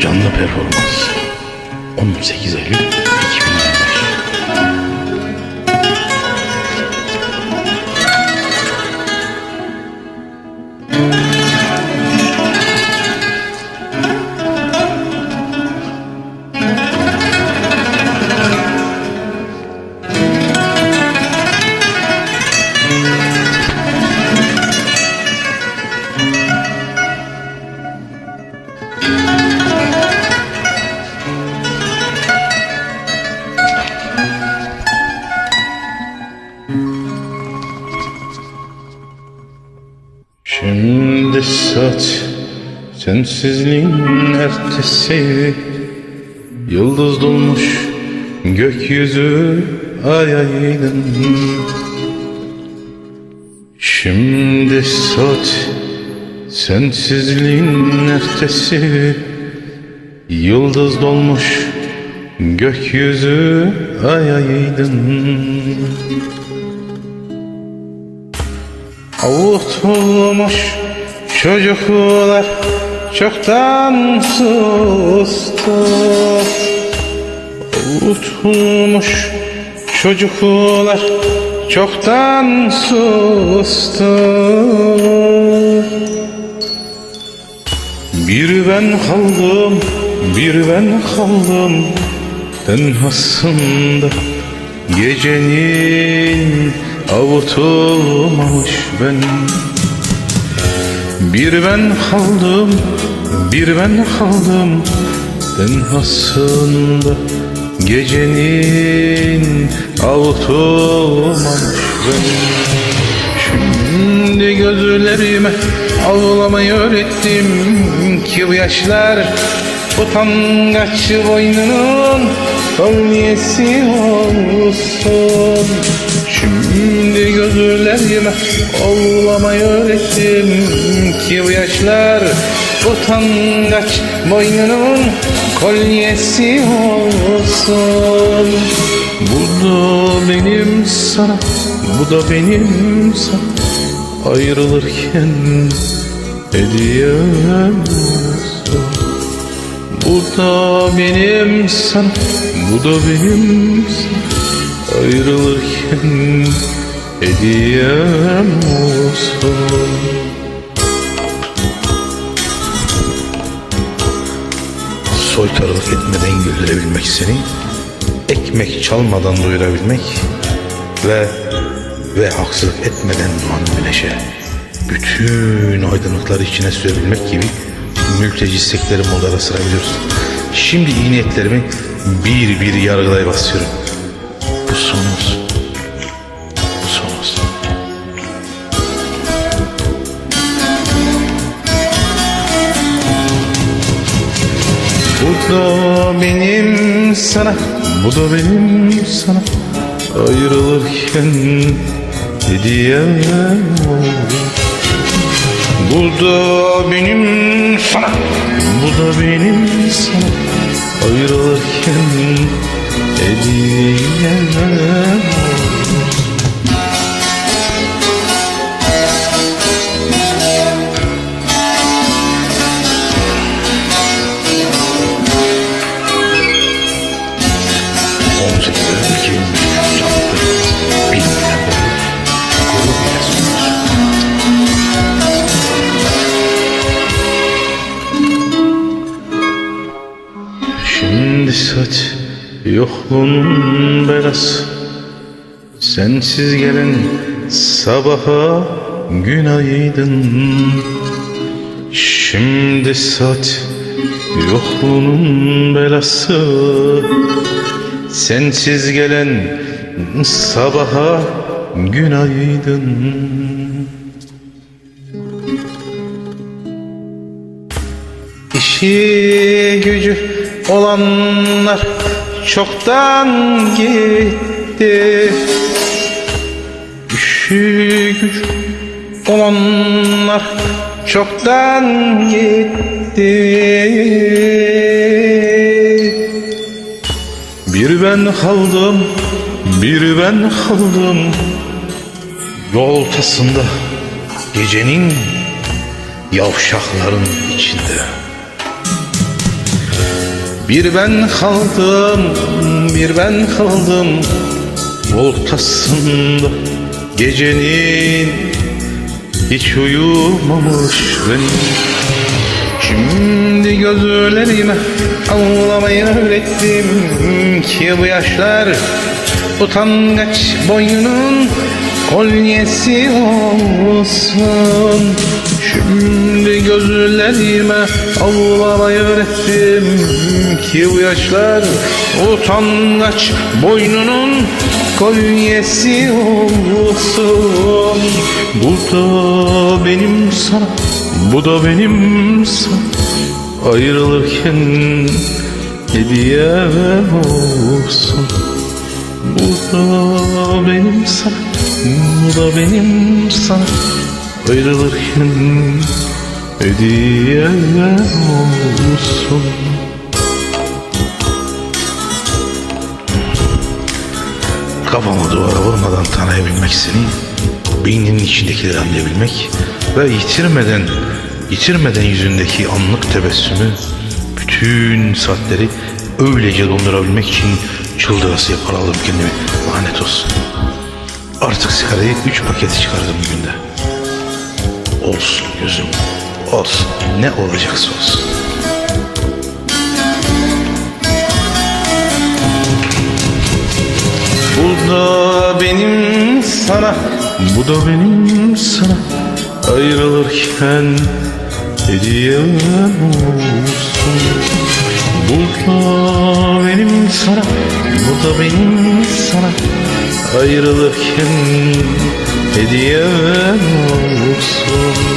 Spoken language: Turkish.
Canlı performans. 18 Eylül 2025 Şimdi saat sensizliğin ertesi. Yıldız dolmuş gökyüzü ay aydın Şimdi saat sensizliğin ertesi. Yıldız dolmuş gökyüzü ay aydın Avutulmuş çocuklar çoktan sustu. Avutulmuş çocuklar çoktan sustu. Bir ben kaldım, bir ben kaldım. Tenhasında gecenin avutulmamış ben. Bir ben kaldım, bir ben kaldım. Tenhasında gecenin avutulmamış ben. Şimdi gözlerime ağlamayı öğrettim ki bu yaşlar Utangaç boynunun kolyesi olsun Şimdi gözlerime ağlamayı öğrettim ki bu yaşlar Utangaç boynunun kolyesi olsun. Bu da benim sana, bu da benim sana. Ayrılırken hediyem olsun. Bu da benim sana, bu da benim sana Ayrılırken hediyem olsun Soytarılık etmeden güldürebilmek seni Ekmek çalmadan doyurabilmek Ve ve haksızlık etmeden doğan güneşe bütün aydınlıkları içine sürebilmek gibi mülteci istekleri modlara sırabiliyoruz. Şimdi iyi niyetlerimi bir bir yargılaya basıyorum. Bu olsun. Bu da benim sana, bu da benim sana. Ayrılırken hediyem oldu. Bu da benim sana, bu da benim sana. Ayrılırken hediyem oldu On sekiz Eylül 2025 canlı bir milyon gurur ile sunar. Şimdi saç yokluğun belası Sensiz gelen sabaha günaydın. Şimdi saç yokluğunun belası. Sensiz gelen sabaha günaydın. İşi gücü olanlar çoktan gitti. İşi gücü olanlar çoktan gitti. Bir ben kaldım, bir ben kaldım. Yol ortasında gecenin yavşakların içinde Bir ben kaldım, bir ben kaldım. Ortasında gecenin Hiç uyumamış ben Şimdi gözlerime ağlamayı öğrettim ki bu yaşlar utangaç boynunun kolyesi olsun. Şimdi gözlerime ağlamayı öğrettim ki bu yaşlar utangaç boynunun kolyesi olsun. Bu da benim sana, bu da benim sana ayrılırken hediye olsun. Bu da benim sana, bu da benim sana ayrılırken hediye olsun. Kafamı duvara vurmadan tanıyabilmek seni, beyninin içindekileri anlayabilmek ve yitirmeden, yitirmeden yüzündeki anlık tebessümü, bütün saatleri öylece dondurabilmek için çıldırası yapar aldım kendimi. Lanet olsun. Artık sigarayı üç paketi çıkardım günde. Olsun gözüm, olsun. Ne olacaksa olsun. Bu da benim sana, bu da benim sana ayrılırken hediyem olsun. Yolda benim sana, bu da benim sana Ayrılırken hediyem olsun